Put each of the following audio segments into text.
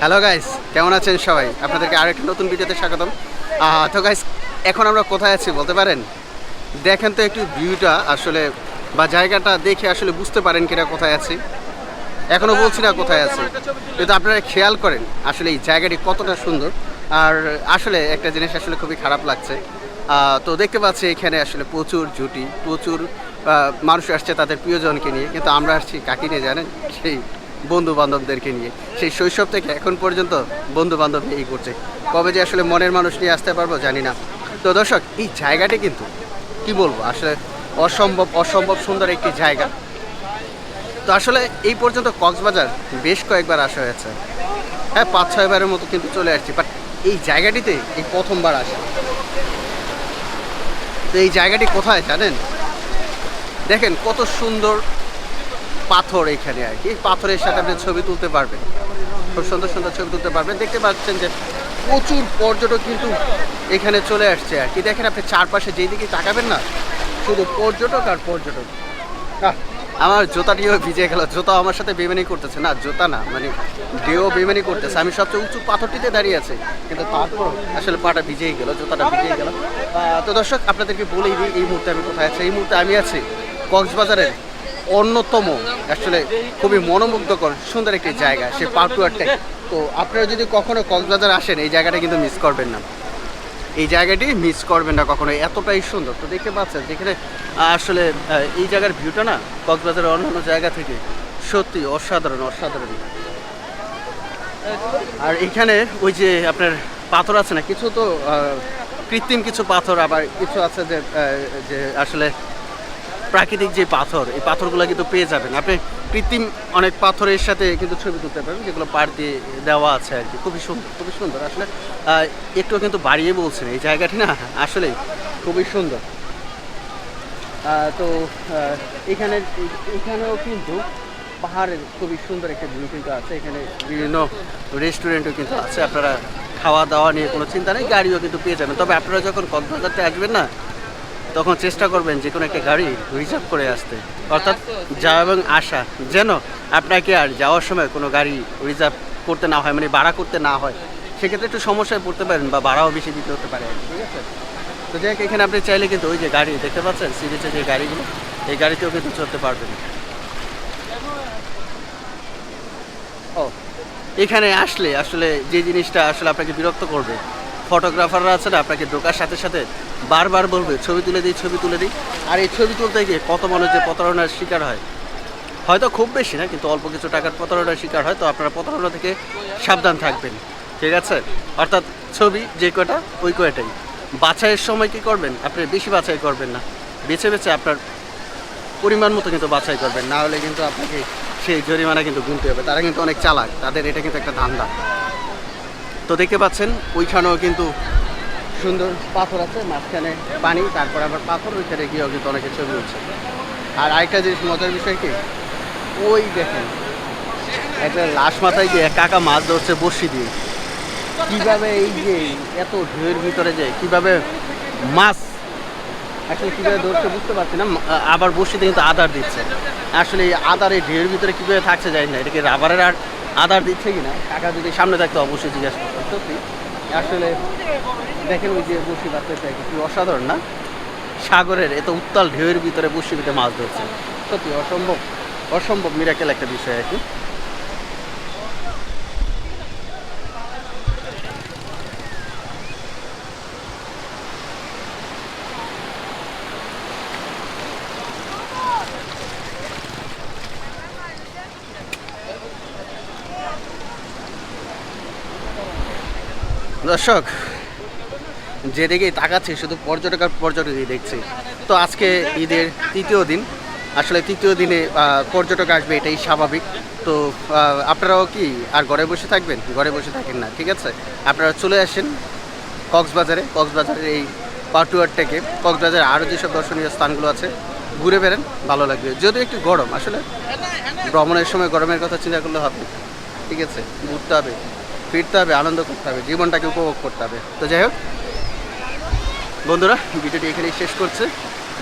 Hello guys কেমন আছেন সবাই? আপনাদেরকে আরেকটা নতুন ভিডিওতে স্বাগতম। তো গাইস এখন আমরা কোথায় আছি বলতে পারেন? দেখেন তো একটু ভিউটা আসলে, বা জায়গাটা দেখে আসলে বুঝতে পারেন কিনা কোথায় আছি। এখনও বলছি না কোথায় আছি। কিন্তু আপনারা খেয়াল করেন, আসলে এই জায়গাটি কতটা সুন্দর। আর আসলে একটা জিনিস আসলে খুবই খারাপ লাগছে। তো দেখতে পাচ্ছি এখানে আসলে প্রচুর জুটি, প্রচুর মানুষ আসছে তাদের প্রিয়জনকে নিয়ে। কিন্তু আমরা আসছি কাকি নিয়ে জানেন? সেই বন্ধু বান্ধবদেরকে নিয়ে। সেই শৈশব থেকে এখন পর্যন্ত বন্ধু বান্ধব নিয়েই করছে। কবে যে আসলে মনের মানুষ নিয়ে আসতে পারব জানি না। তো দর্শক, এই জায়গাটি কিন্তু কি বলব? আসলে অসম্ভব অসম্ভব সুন্দর একটি জায়গা। তো আসলে এই পর্যন্ত কক্সবাজার বেশ কয়েকবার আসা হয়েছে। হ্যাঁ পাঁচ ছয়বারের মতো কিন্তু চলে আসছি। বাট এই জায়গাটিতে এই প্রথমবার আসা। তো এই জায়গাটি কোথায় জানেন? দেখেন কত সুন্দর পাথর এখানে আর কি। পাথরের সাথে আপনি ছবি তুলতে পারবেন। খুব সুন্দর সুন্দর ছবি তুলতে পারবেন। দেখতে পাচ্ছেন যে প্রচুর পর্যটক কিন্তু এখানে চলে আসছে আর কি। দেখেন আপনি চারপাশে যেই দিকে তাকাবেন না, শুধু পর্যটক আর পর্যটক। আমার জুতাটিও ভিজে গেল। জুতা আমার সাথে বেমানি করতেছে। না, জুতা না মানে ডেও বেমানি করতেছে। আমি সবচেয়ে উঁচু পাথরটিতে দাঁড়িয়ে আছি। কিন্তু তারপর আসলে পাটা ভিজেই গেল, জুতাটা ভিজেই গেল। তো দর্শক, আপনাদেরকে বলেই দিই, এই মুহূর্তে আমি কোথায় আছি? এই মুহূর্তে আমি আছি কক্সবাজারের অন্যতম, আসলে খুবই মনোমুগ্ধকর, সুন্দর একটি জায়গা, সে পাটুয়ারটাই তো আপনারা যদি কখনো কক্সবাজার আসেন, এই জায়গাটা কিন্তু মিস করবেন না। এই জায়গাটি মিস করবেন না কখনো এতটাই সুন্দর। তো দেখতে পাচ্ছেন, যেখানে আসলে এই জায়গার ভিউটা না, কক্সবাজারের অন্যান্য জায়গা থেকে সত্যি অসাধারণ অসাধারণ। আর এখানে ওই যে আপনার পাথর আছে না, কিছু তো কৃত্রিম কিছু পাথর, আবার কিছু আছে যে যে আসলে প্রাকৃতিক যে পাথর, এই পাথরগুলো কিন্তু পেয়ে যাবেন। আপনি কৃত্রিম অনেক পাথরের সাথে কিন্তু ছবি তুলতে পারবেন, যেগুলো পাড় দিয়ে দেওয়া আছে আর কি। খুবই সুন্দর খুবই সুন্দর। আসলে একটু কিন্তু বাড়িয়ে বলছেন, এই জায়গাটি না, আসলে খুবই সুন্দর। তো এখানে, এখানেও কিন্তু পাহাড়ের খুবই সুন্দর একটা ভিউ কিন্তু আছে। এখানে বিভিন্ন রেস্টুরেন্টও কিন্তু আছে। আপনারা খাওয়া দাওয়া নিয়ে কোনো চিন্তা নেই, গাড়িও কিন্তু পেয়ে যাবেন। তবে আপনারা যখন কক্সবাজারতে আসবেন না তখন চেষ্টা করবেন যে কোনো একটা গাড়ি রিজার্ভ করে আসতে। অর্থাৎ যাওয়া এবং আসা যেন আপনাকে আর যাওয়ার সময় কোনো গাড়ি রিজার্ভ করতে না হয় মানে ভাড়া করতে না হয়। সেক্ষেত্রে একটু সমস্যায় পড়তে পারেন বা ভাড়াও বেশি দিতে হতে পারে। ঠিক আছে? তো যাই এখানে আপনি চাইলে কিন্তু ওই যে গাড়ি, দেখতে পাচ্ছেন? সি যে গাড়িগুলো, এই গাড়িতেও কিন্তু চলতে পারবেন। ও, এখানে আসলে আসলে যে জিনিসটা আসলে আপনাকে বিরক্ত করবে ফটোগ্রাফাররা আছে না আপনাকে ঢোকার সাথে সাথে বারবার বলবে, ছবি তুলে দিই, ছবি তুলে দিই। আর এই ছবি তুলতে গিয়ে কত মানুষ যে প্রতারণার শিকার হয়, হয়তো খুব বেশি না, কিন্তু অল্প কিছু টাকার প্রতারণার শিকার হয়, তো আপনারা প্রতারণা থেকে সাবধান থাকবেন, ঠিক আছে? অর্থাৎ ছবি যে কয়টা, ওই কয়টাই। বাছাইয়ের সময় কি করবেন? আপনি বেশি বাছাই করবেন না। বেছে বেছে আপনার পরিমাণ মতো কিন্তু বাছাই করবেন, না হলে কিন্তু আপনাকে সেই জরিমানা কিন্তু গুনতে হবে। তারা কিন্তু অনেক চালাক, তাদের এটা কিন্তু একটা ধান্দা। তো দেখতে পাচ্ছেন, ওইখানেও কিন্তু সুন্দর পাথর আছে, মাঝখানে পানি, তারপর আবার পাথর, ওইখানে গিয়েও কিন্তু অনেকে ছবি উঠছে আর আরেকটা জিনিস মজার বিষয় কি? ওই দেখেন, একটা লাশ মাথায় গিয়ে কাকা মাছ ধরছে বসি দিয়ে। কীভাবে এই যে এত ঢেউয়ের ভিতরে যে কীভাবে মাছ আসলে কীভাবে ধরছে বুঝতে পারছি না আবার বসিতে কিন্তু আদার দিচ্ছে। আসলে এই আদার এই ঢেউয়ের ভিতরে কীভাবে থাকছে জানি না, এটা কি রাবারের আর আদার দিচ্ছে কিনা? কাকা যদি সামনে থাকতো, অবশ্যই জিজ্ঞাসা করতো। সত্যি আসলে দেখেন ওই যে বসি বাচ্চাটা কি অসাধারণ না? সাগরের এত উত্তাল ঢেউয়ের ভিতরে বসিতে মাছ ধরছে। সত্যি অসম্ভব? অসম্ভব মিরাকেল একটা বিষয় আর কি। দর্শক, যেদিকেই তাকাচ্ছি, শুধু পর্যটক আর পর্যটকই দেখছি। তো আজকে ঈদের তৃতীয় দিন। আসলে তৃতীয় দিনে পর্যটক আসবে, এটাই স্বাভাবিক। তো আপনারাও কি আর ঘরে বসে থাকবেন? ঘরে বসে থাকেন না, ঠিক আছে? আপনারা চলে আসেন কক্সবাজারে। কক্সবাজারের এই পাটুয়ার থেকে। কক্সবাজারে আরও যেসব দর্শনীয় স্থানগুলো আছে, ঘুরে বেড়ান, ভালো লাগবে। যদিও একটু গরম, আসলে ভ্রমণের সময় গরমের কথা চিন্তা করলে হবে ঠিক আছে? ঘুরতে হবে। ফিরতে হবে, আনন্দ করতে হবে, জীবনটাকে উপভোগ করতে হবে। তো যাই হোক, বন্ধুরা, ভিডিওটি এখানেই শেষ করছে।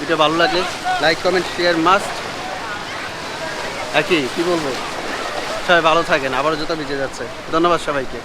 ভিডিও ভালো লাগলে লাইক কমেন্ট শেয়ার মাস্ট একই, কি বলব? সবাই ভালো থাকেন, আবারও জুতা ভিজে যাচ্ছে। ধন্যবাদ সবাইকে।